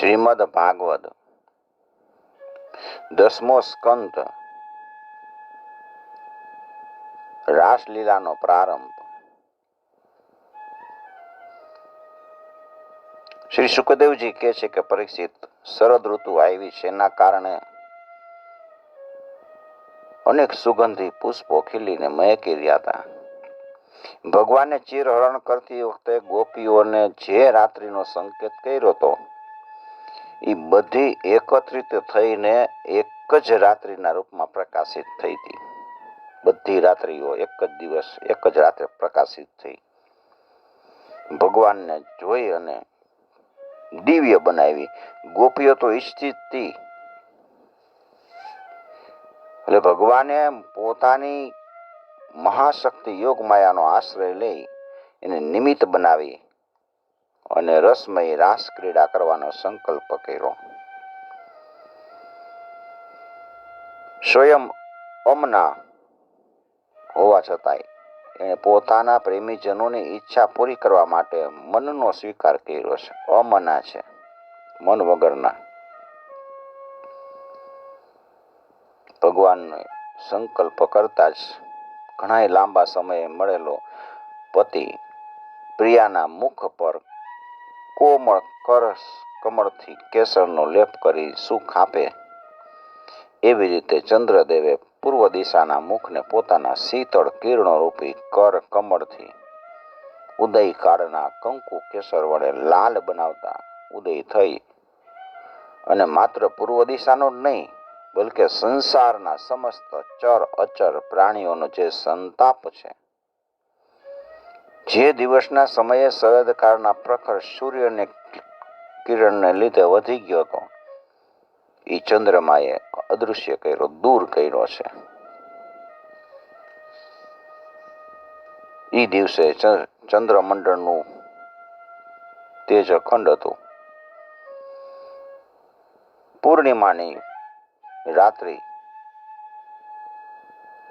શ્રીમદ ભાગવત. દસમો સ્કંત રાસલીલાનો પ્રારંભ. શ્રી સુખદેવજી કહે છે કે પરીક્ષિત શરદ ઋતુ આવી છે એના કારણે અનેક સુગંધી પુષ્પો ખીલીને મહેકી રહ્યા હતા. ભગવાને ચીરહરણ કરતી વખતે ગોપીઓને જે રાત્રિનો સંકેત કર્યો હતો એ બધી એકત્રિત થઈને એક જ રાત્રિના રૂપમાં પ્રકાશિત થઈ હતી. બધી રાત્રિઓ એક જ દિવસ, એક જ રાત્રે પ્રકાશિત થઈ. ભગવાનને જોઈ અને દિવ્ય બનાવી. ગોપીઓ તો ઈચ્છતી હતી એટલે ભગવાને પોતાની મહાશક્તિ યોગ માયાનો આશ્રય લઈ એને નિમિત્ત બનાવી. અને રસમય રાસ ક્રીડા કરવાનો સંકલ્પ કર્યો. સ્વયં અમના હોવા છતાંય એણે પોતાના પ્રેમીજનોની ઈચ્છા પૂરી કરવા માટે મનનો સ્વીકાર કર્યો છે. અમના છે, મન વગરના. ભગવાનનો સંકલ્પ કરતા જ ઘણા લાંબા સમયે મળેલો પતિ પ્રિયાના મુખ પર કોમળ, કરસ, કમળથી કેસરનો લેપ કરી સુખ આપે. એવી રીતે ચંદ્રદેવે પૂર્વ દિશાના મુખને પોતાના શીતળ કિરણો રૂપી કર, કમળથી ઉદય કાળના કંકુ કેસર વડે લાલ બનાવતા ઉદય થઈ. અને માત્ર પૂર્વ દિશાનો જ નહીં, બલકે સંસારના સમસ્ત ચર અચર પ્રાણીઓનો જે સંતાપ છે જે દિવસના સમયે શરદકાળના પ્રખર સૂર્યને કિરણને લીધે વધી ગયો હતો એ ચંદ્રમાએ અદૃશ્ય કર્યો, દૂર કર્યો છે. એ દિવસે ચંદ્રમંડળનું તેજ અખંડ હતું. પૂર્ણિમાની રાત્રિ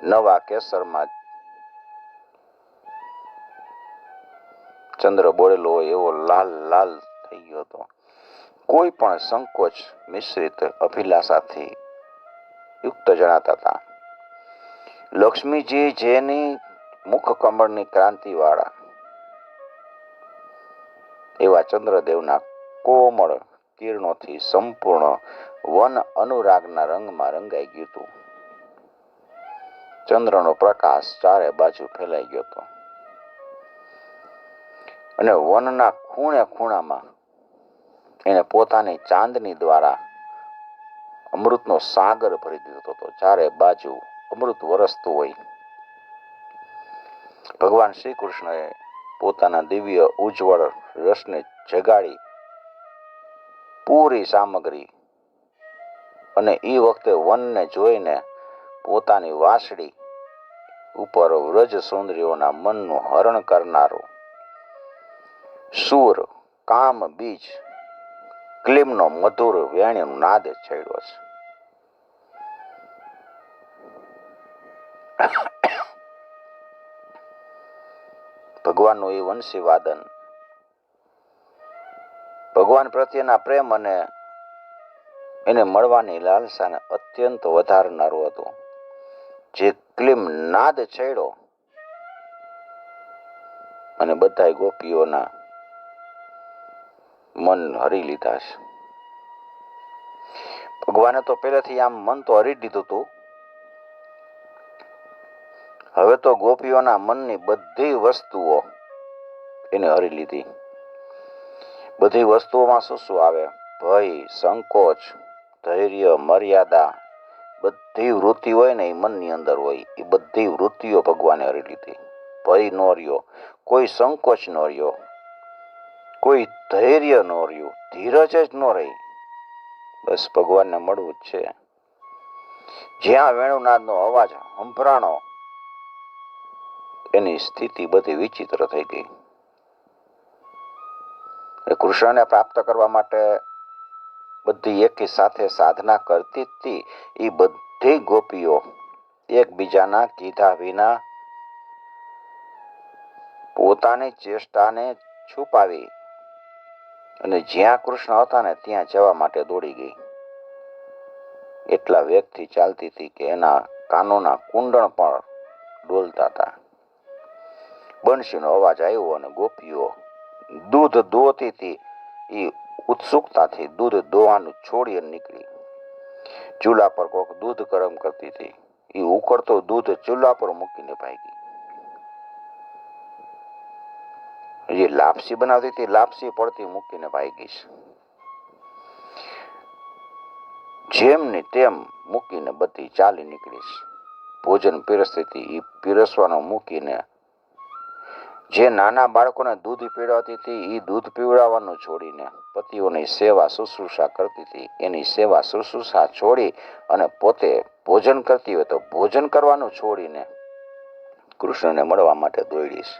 નવા કેસરમાં ચંદ્ર બોળેલો હોય એવો લાલ લાલ થઈ ગયો હતો. કોઈ પણ સંકોચ મિશ્રિત અભિલાષાથી યુક્ત જણાતા હતા. લક્ષ્મીજી જેની મુખ કમળની ક્રાંતિવાળા એવા ચંદ્રદેવના કોમળ કિરણોથી સંપૂર્ણ વન અનુરાગના રંગમાં રંગાઈ ગયું હતું. ચંદ્રનો પ્રકાશ ચારે બાજુ ફેલાઈ ગયો હતો. અને વનના ખૂણે ખૂણામાં એને પોતાની ચાંદની દ્વારા અમૃતનો સાગર ભરી દીધો હતો. ચારે બાજુ અમૃત વરસતું હોય. ભગવાન શ્રી કૃષ્ણએ પોતાના દિવ્ય ઉજ્જવળ રસને જગાડી પૂરી સામગ્રી અને એ વખતે વનને જોઈને પોતાની વાસળી ઉપર વ્રજ સુંદરીઓના મનનું હરણ કરનારો સુર, કામ, બીજ, ક્લિમનો મધુર વેણીનો નાદ છેડ્યો છે ભગવાનનું એ વંશી વાદન, ભગવાન પ્રત્યેના પ્રેમ અને એને મળવાની લાલસાને અત્યંત વધારનારું હતું. જે ક્લિમ નાદ છેડ્યો અને બધા ગોપીઓના મન હરી લીધા છે. ભગવાને તો પહેલેથી આમ મન તો હરી દીધું હતું. હવે તો ગોપીઓના મનની બધી વસ્તુઓ એને હરી લીધી. બધી વસ્તુઓમાં શું શું આવે? ભય, સંકોચ, ધૈર્ય, મર્યાદા, બધી વૃત્તિ હોય ને એ મનની અંદર હોય. એ બધી વૃત્તિઓ ભગવાને હરી લીધી. ભય નો રહ્યો. કોઈ સંકોચ નો રહ્યો. કોઈ ધૈર્ય નો રહ્યું, ધીરજ જ ન રહી. બસ ભગવાનને મળવું જ છે. જ્યાં વેણુનાદનો અવાજ હંભરાણો, એની સ્થિતિ બધી વિચિત્ર થઈ ગઈ. કૃષ્ણને પ્રાપ્ત કરવા માટે બધી એકી સાથે સાધના કરતી હતી. એ બધી ગોપીઓ એકબીજાના કીધા વિના પોતાની ચેષ્ટાને છુપાવી અને જ્યાં કૃષ્ણ હતા ને ત્યાં જવા માટે દોડી ગઈ. એટલા વેગથી ચાલતી હતી કે એના કાનોના કુંડળ પણ ડોલતા હતા. બંશીનો અવાજ આવ્યો અને ગોપીઓ દૂધ દોતી હતી. એ ઉત્સુકતાથી દૂધ દોવાનું છોડી નીકળી. ચૂલા પર કોક દૂધ ગરમ કરતી હતી. એ ઉકળતો દૂધ ચૂલા પર મૂકીને ભાગી. જે લાપસી બનાવતી હતી, લાપસી પડતી મૂકીને ભાગી જેમની તેમ મૂકીને બધી ચાલી નીકળીશ ભોજન પીરસતી એ પીરસવાનું મૂકીને જે નાના બાળકોને દૂધ પીવડાવતી હતી એ દૂધ પીવડાવવાનું છોડીને પતિઓની સેવા શુશ્રૂષા કરતી હતી. એની સેવા શુશ્રૂષા છોડી અને પોતે ભોજન કરતી હોય તો ભોજન કરવાનું છોડીને કૃષ્ણને મળવા માટે દોડીશ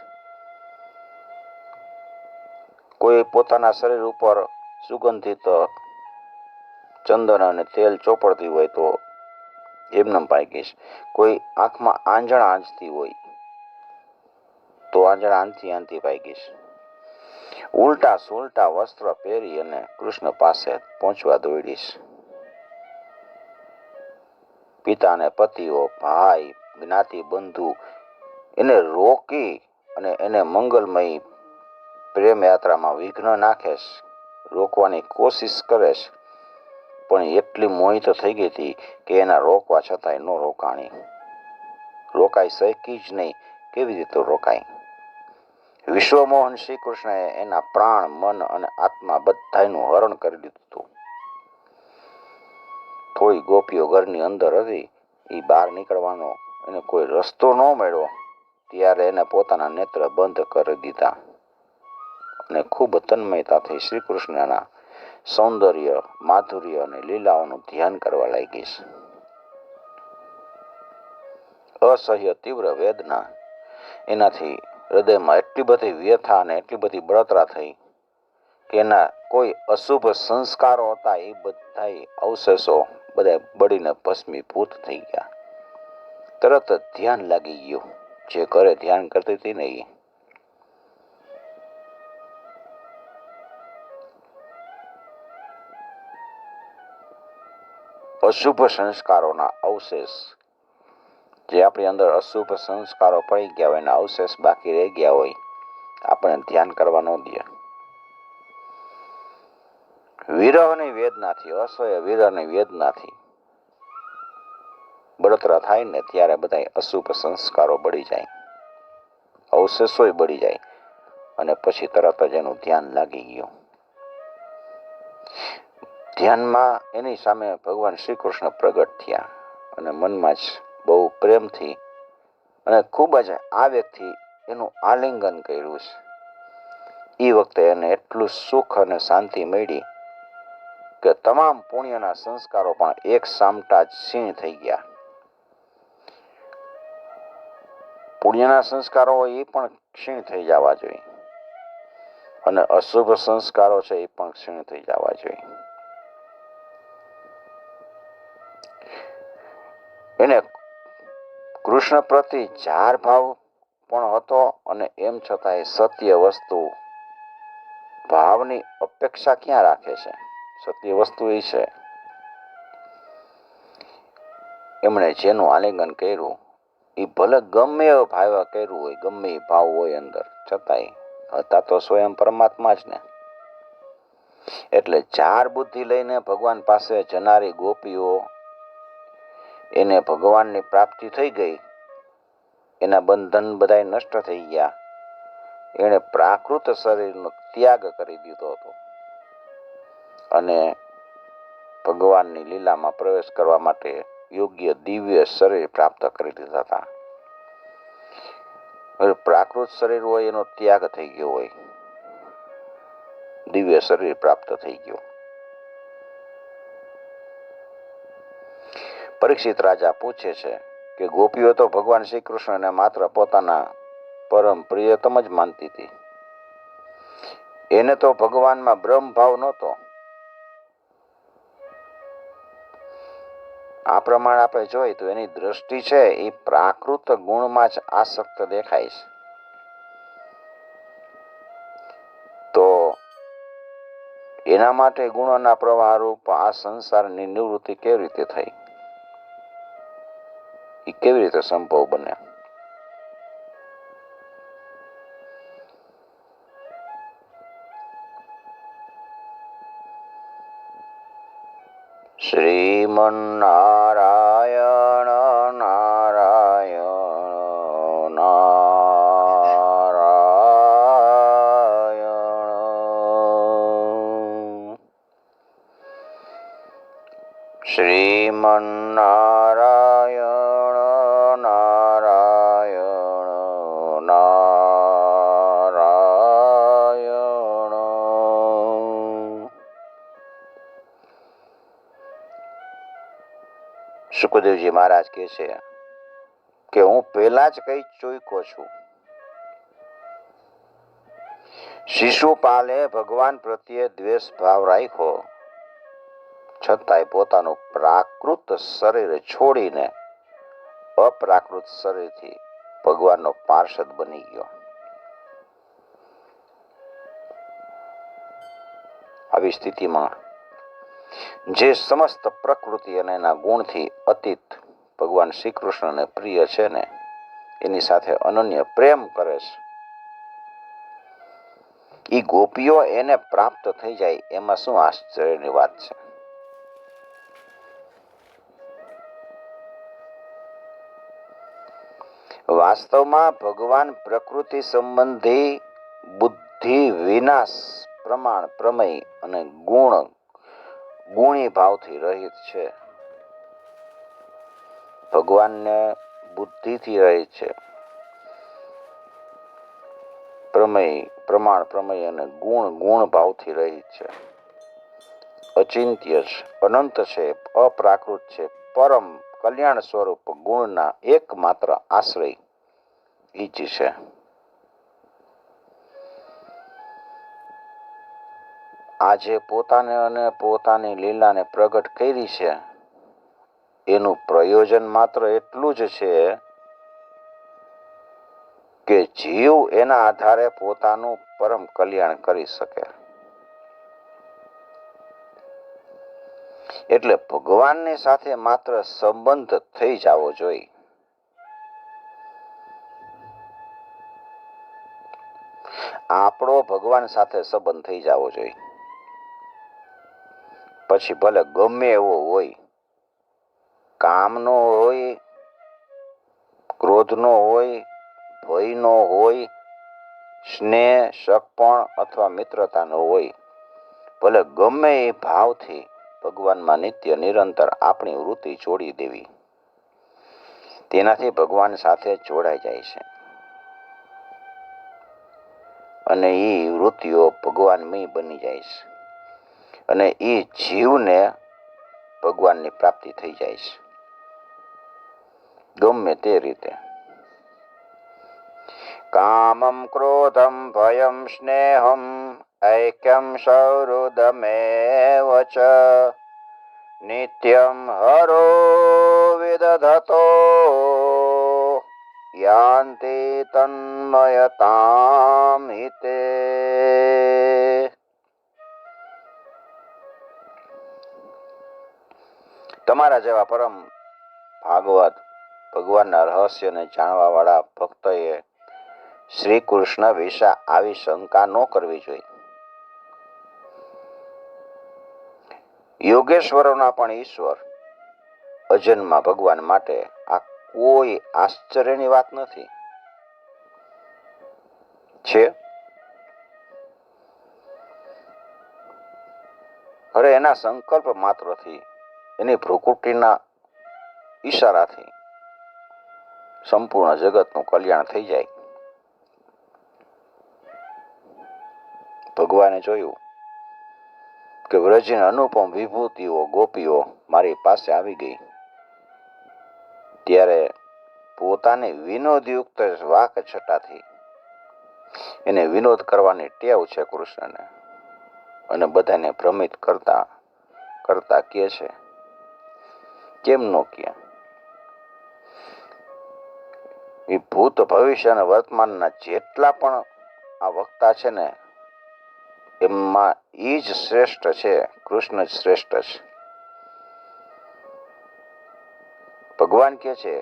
કોઈ પોતાના શરીર ઉપર સુગંધિત ચંદન અને તેલ ચોપડતી હોય તો એમને પાકીશ કોઈ આંખમાં આંજણ આંજતી હોય તો આંજણ આંથી આંજતી પાકીશ ઉલટા સુલટા વસ્ત્ર પહેરી અને કૃષ્ણ પાસે પહોંચવા દોડીશ. પિતા અને પતિઓ, ભાઈ જ્ઞાતિ બંધુ એને રોકી અને એને મંગલમય પ્રેમ યાત્રામાં વિઘ્ન નાખેશ, રોકવાની કોશિશ કરેશ, પણ એટલી મોહિત થઈ ગઈ હતી કે એના રોકવા છતાંય ન રોકાણી. રોકાઈ શકી જ નહીં, કેવી રીતે રોકાય વિશ્વમોહન શ્રી કૃષ્ણએ એના પ્રાણ, મન અને આત્મા બધાનું હરણ કરી દીધું હતું. થોડી ગોપીઓ ઘરની અંદર હતી એ બહાર નીકળવાનો એને કોઈ રસ્તો ન મળ્યો, ત્યારે એને પોતાના નેત્ર બંધ કરી દીધા. અને ખૂબ તન્મયતાથી શ્રી કૃષ્ણના સૌંદર્ય, માધુર્ય અને લીલાઓનું ધ્યાન કરવા લાગીશ. અસહ્ય તીવ્ર વેદના એનાથી હૃદયમાં એટલી બધી વ્યથા અને એટલી બધી બળતરા થઈ કે એના કોઈ અશુભ સંસ્કારો હતા એ બધા અવશેષો બધા બળીને ભસ્મીભૂત થઈ ગયા. તરત ધ્યાન લાગી ગયું. જે ઘરે ધ્યાન કરતી હતી ને એ અશુભ સંસ્કારોના અવશેષ. જે આપણી અંદર અશુભ સંસ્કારો પડી ગયા હોય એના અવશેષ બાકી રહી ગયા હોય, આપણે ધ્યાન કરવા ન દે વિરહની વેદનાથી, અસહ્ય વિરહની વેદનાથી બળતરા થાય ને ત્યારે બધા અશુભ સંસ્કારો બળી જાય. અવશેષોય બળી જાય અને પછી તરત જ એનું ધ્યાન લાગી ગયું. ધ્યાનમાં એની સામે ભગવાન શ્રી કૃષ્ણ પ્રગટ થયા અને મનમાં જ બહુ પ્રેમથી અને ખૂબ જ આવેગથી એનું આલિંગન કર્યું છે. એ વખતે એને એટલું સુખ અને શાંતિ મળી કે તમામ પુણ્યના સંસ્કારો પણ એક સામટા જ ક્ષીણ થઈ ગયા. પુણ્યના સંસ્કારો એ પણ ક્ષીણ થઈ જવા જોઈએ. અને અશુભ સંસ્કારો છે એ પણ ક્ષીણ થઈ જવા જોઈએ. એને કૃષ્ણ પ્રતિ જાર ભાવ પણ હતો અને એમ છતાં એ સત્ય વસ્તુ ભાવની અપેક્ષા ક્યાં રાખે છે? સત્ય વસ્તુ એ છે. એમણે જેનું આલિંગન કર્યું એ ભલે ગમે એવો ભાવ કર્યું હોય, ગમે એ ભાવ હોય અંદર, છતાંય હતા તો સ્વયં પરમાત્મા જ ને. એટલે ચાર બુદ્ધિ લઈને ભગવાન પાસે જનારી ગોપીઓ એને ભગવાનની પ્રાપ્તિ થઈ ગઈ. એના બંધન બધા નષ્ટ થઈ ગયા. એણે પ્રાકૃત શરીરનો ત્યાગ કરી દીધો હતો. અને ભગવાનની લીલામાં પ્રવેશ કરવા માટે યોગ્ય દિવ્ય શરીર પ્રાપ્ત કરી દીધા હતા. પ્રાકૃત શરીર હોય એનો ત્યાગ થઈ ગયો હોય. દિવ્ય શરીર પ્રાપ્ત થઈ ગયું. પરીક્ષિત રાજા પૂછે છે કે ગોપીઓ તો ભગવાન શ્રી કૃષ્ણને માત્ર પોતાના પરમ પ્રિયતમ જ માનતી હતી. એને તો ભગવાનમાં બ્રહ્મ ભાવ નહોતો. આ પ્રમાણે આપણે જોઈએ તો એની દ્રષ્ટિ છે એ પ્રાકૃત ગુણમાં જ આસક્ત દેખાય છે. તો એના માટે ગુણોના પ્રવાહ રૂપ આ સંસારની નિવૃત્તિ કેવી રીતે થઈ? એ કેવી રીતે સંભવ બને? શ્રીમન્નારાયણ નારાયણ નારાયણ. શ્રીમન્નારાયણ કહે છે કે હું પહેલા જ કઈ ચોઈકો છું. શિશુપાલે ભગવાન પ્રત્યે દ્વેષ ભાવ રાખ્યો, છતાંય પોતાનું પ્રાકૃત શરીર છોડીને અપ્રાકૃત શરીરથી ભગવાનનો પાર્ષદ બની ગયો. આવી સ્થિતિમાં જે સમસ્ત પ્રકૃતિ અને એના ગુણથી અતીત ભગવાન શ્રી કૃષ્ણને પ્રિય છે ને, એની સાથે અનન્ય પ્રેમ કરે છે. એ ગોપીઓ એને પ્રાપ્ત થઈ જાય, એમાં શું આશ્ચર્યની વાત છે? વાસ્તવમાં ભગવાન પ્રકૃતિ સંબંધી બુદ્ધિ વિનાશ પ્રમાણ પ્રમેય અને ગુણ ગુણી ભાવથી રહિત છે. ભગવાનને બુદ્ધિથી રહે છે. પ્રમેય, પ્રમાણ, પ્રમેય અને ગુણ ગુણ ભાવથી રહિત છે. અચિંત્ય છે, અનંત છે, અપ્રાકૃત છે, પરમ કલ્યાણ સ્વરૂપ ગુણના એકમાત્ર આશ્રય ઈ જ છે. આજે પોતાને અને પોતાની લીલાને પ્રગટ કરી છે. એનું પ્રયોજન માત્ર એટલું જ છે કે જીવ એના આધારે પોતાનું પરમ કલ્યાણ કરી શકે. એટલે ભગવાનની સાથે માત્ર સંબંધ થઈ જવો જોઈએ. આપણો ભગવાન સાથે સંબંધ થઈ જવો જોઈએ. પછી ભલે ગમે એવો હોય કામનો હોય, ક્રોધનો હોય, ભયનો હોય, સ્નેહ, શકપણ અથવા મિત્રતાનો હોય. ભલે ગમે એ ભાવથી ભગવાનમાં નિત્ય નિરંતર આપણી વૃત્તિ જોડી દેવી. તેનાથી ભગવાન સાથે જોડાઈ જાય છે. અને એ વૃત્તિઓ ભગવાનમય બની જાય છે. અને એ જીવને ભગવાનની પ્રાપ્તિ થઈ જાય છે. ગમે તે રીતે. કામમ ક્રોધમ ભયમ સ્નેહમ ઐક્યમ સૌરુદમેવ ચ. નિત્યમ હરો વિદધતો. યાંતિ તન્મયતામ હિતે. તમારા જેવા પરમ ભાગવત ભગવાનના રહસ્યને જાણવા વાળા ભક્તોએ શ્રી કૃષ્ણ વિશે આવી શંકા ન કરવી જોઈએ. યોગેશ્વરોના પણ ઈશ્વર અજન્મા ભગવાન માટે આ કોઈ આશ્ચર્યની વાત નથી. છે? અરે એના સંકલ્પ માત્રથી, એની ભ્રુકુટીના ઈશારાથી. સંપૂર્ણ જગતનું કલ્યાણ થઈ જાય. ભગવાને જોયું કે વ્રજની અનુપમ વિભૂતિઓ, ગોપીઓ મારી પાસે આવી ગઈ. ત્યારે પોતાની વિનોદયુક્ત વાક છટાથી એને વિનોદ કરવાની ટેવ છે કૃષ્ણને અને બધાને ભ્રમિત કરતા કરતા કે છે, કેમ નો કે એ ભૂત ભવિષ્ય અને વર્તમાનના જેટલા પણ આ વક્તા છે ને, એમાં એ જ શ્રેષ્ઠ છે, કૃષ્ણ જ શ્રેષ્ઠ છે. ભગવાન કે છે,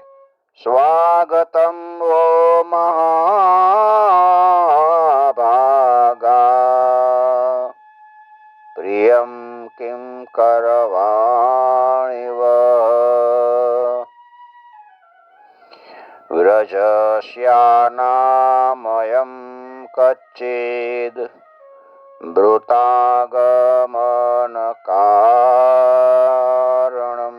સ્વાગતમ વો મહાભાગા. પ્રિયમ કિમ કરવાણિવ વ્રજસ્યાનામયમ કચ્ચિદ બ્રુતાગમન કારણમ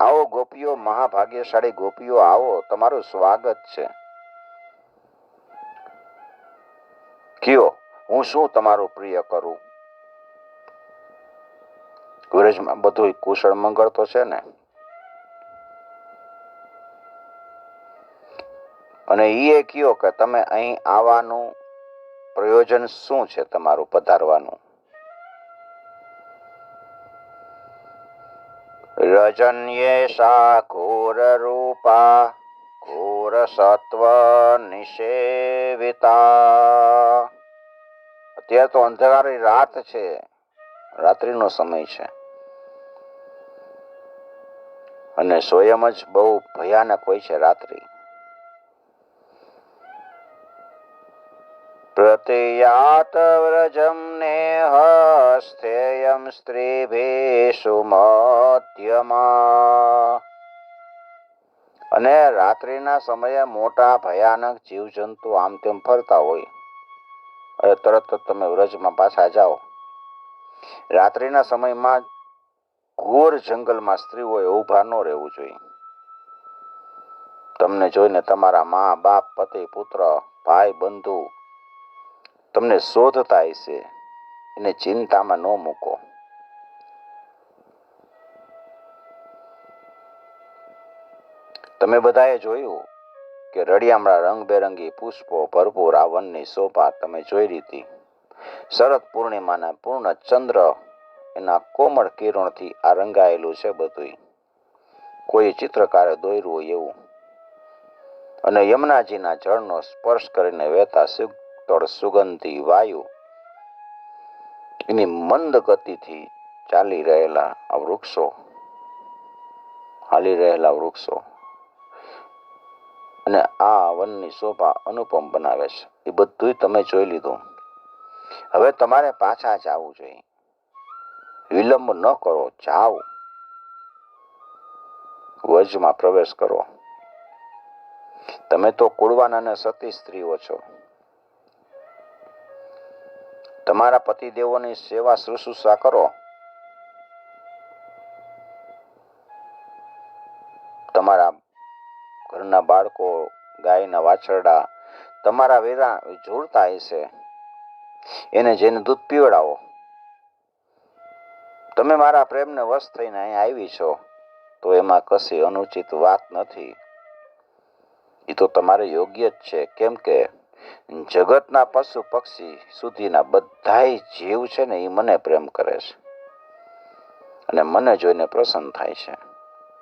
આવો ગોપીઓ મહાભાગ્યશાળી ગોપીઓ આવો તમારું સ્વાગત છે। કયો, હું શું તમારું પ્રિય કરું? વ્રજમાં બધું કુશળ મંગળ તો છે ને? અને એ કયો કે તમે અહીં આવવાનું પ્રયોજન શું છે તમારું પધારવાનું? રજન્યેષા ઘોર રૂપા ઘોર સત્વ નિષેવિતા. અત્યારે તો અંધકારી રાત છે, રાત્રિનો સમય છે. અને સ્વયં જ બહુ ભયાનક હોય છે રાત્રિ. પ્રતિયાત વ્રજમ નેહ સ્થેયમ સ્ત્રીભેષુ મધ્યમાં અને રાત્રિના સમયે મોટા ભયાનક જીવજંતુ આમ તેમ ફરતા હોય, અને તરત જ તમે વ્રજમાં પાછા જાઓ. રાત્રિના સમયમાં ઘોર જંગલમાં સ્ત્રીઓએ ઊભા ન રહેવું જોઈએ. તમને જોઈને તમારા મા, બાપ, પતિ, પુત્ર, ભાઈ, બંધુ તમને શોધતા હશે એને ચિંતામાં ન મૂકો. તમે બધાએ જોયું કે રળિયામણા રંગબેરંગી પુષ્પો ભરપૂર આ વનની શોભા તમે જોઈ હતી શરદ પૂર્ણિમાના પૂર્ણ ચંદ્ર એના કોમળ કિરણથી આ રંગાયેલું છે બધું કોઈ ચિત્રકારે દોર્યું એવું. અને યમુનાજીના જળનો સ્પર્શ કરીને વહેતા શીતળ સુગંધી વાયુ. એની મંદ ગતિથી ચાલી રહેલા આ વૃક્ષો, હાલી રહેલા વૃક્ષો, અને આ વનની શોભા અનુપમ બનાવે છે. એ બધું તમે જોઈ લીધું. હવે તમારે પાછા જવું જોઈએ. વિલંબ ન કરો, જાઓ. વજમાં પ્રવેશ કરો. તમે તો કુળવાના સતી સ્ત્રીઓ છો. તમારા પતિદેવોની સેવા શુશ્રૂષા કરો. તમારા ઘરના બાળકો, ગાયના વાછરડા, તમારા વેરા જોડતા હશે એને જેને દૂધ પીવડાવો. તમે મારા પ્રેમને વશ થઈને અહીં આવી છો, તો એમાં કશી અનુચિત વાત નથી. એ તો તમારે યોગ્ય જ છે. કેમ કે જગતના પશુ પક્ષી સુધીના બધા જીવ છે ને એ મને પ્રેમ કરે છે. અને મને જોઈને પ્રસન્ન થાય છે.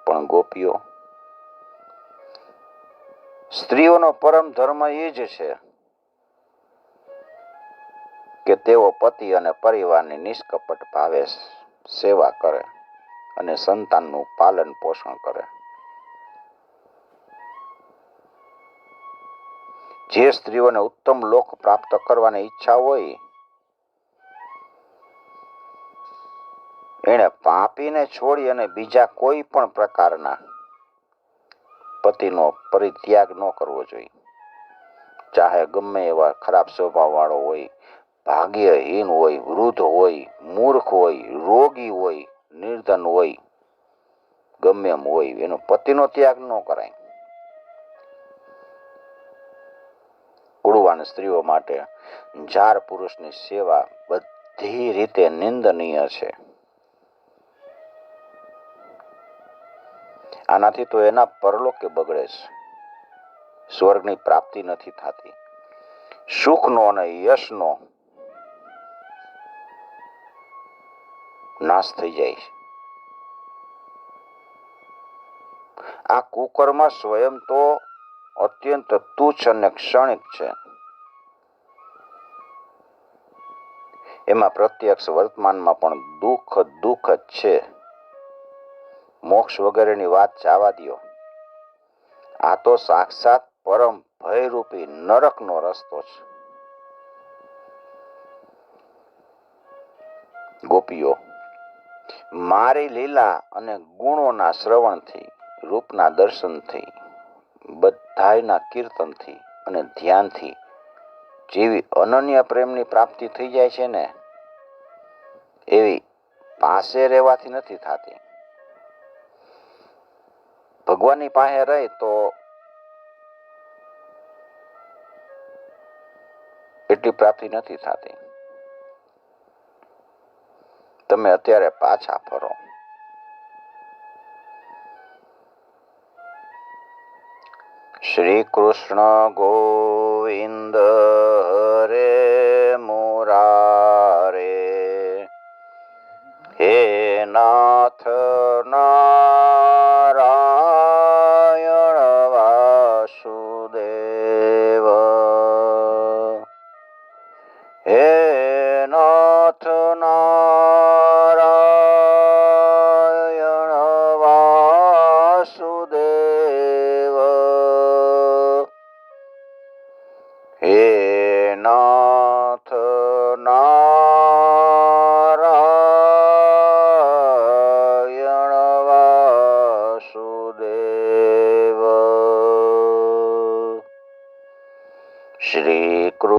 પણ ગોપીઓ, સ્ત્રીઓનો પરમ ધર્મ એ જ છે કે તેઓ પતિ અને પરિવારની નિષ્કપટ ભાવે સેવા કરે અને સંતાનનું પાલન પોષણ કરે. જે સ્ત્રીઓને ઉત્તમ લોક પ્રાપ્ત કરવાની ઈચ્છા હોય, એણે પાપીને છોડી અને બીજા કોઈ પણ પ્રકારના પતિનો પરિત્યાગ ન કરવો જોઈએ. ચાહે ગમે એવા ખરાબ સ્વભાવ વાળો હોય, ભાગ્યહીન હોય, વૃદ્ધ હોય, મૂર્ખ હોય, રોગી હોય, નિર્ધન હોય ગમે એમ હોય, એનો પતિનો ત્યાગ ન કરાય. કુળવાન સ્ત્રીઓ માટે જાર પુરુષની સેવા બધી રીતે નિંદનીય છે. આનાથી તો એના પરલોકે બગડે સ્વર્ગની પ્રાપ્તિ નથી થતી. સુખનો અને યશનો નાશ થઈ જાય આ કુકર્મ સ્વયં તો અત્યંત તુચ્છ અને ક્ષણિક છે. એમાં પ્રત્યક્ષ વર્તમાનમાં પણ દુઃખ દુઃખ જ છે. મોક્ષ વગેરેની વાત જવા દો આ તો સાક્ષાત પરમ ભયરૂપી નરકનો રસ્તો છે. ગોપીઓ, મારી લીલા અને ગુણોના શ્રવણથી, રૂપના દર્શનથી, બધાયના કીર્તનથી અને ધ્યાનથી, જેવી અનન્ય પ્રેમની પ્રાપ્તિ થઈ જાય છે ને એવી પાસે રહેવાથી નથી થતી. ભગવાનની પાસે રહે તો એટલી પ્રાપ્તિ નથી થતી. તમે અત્યારે પાછા ફરો. શ્રી કૃષ્ણ ગોવિંદ હરે મુરારે નાથના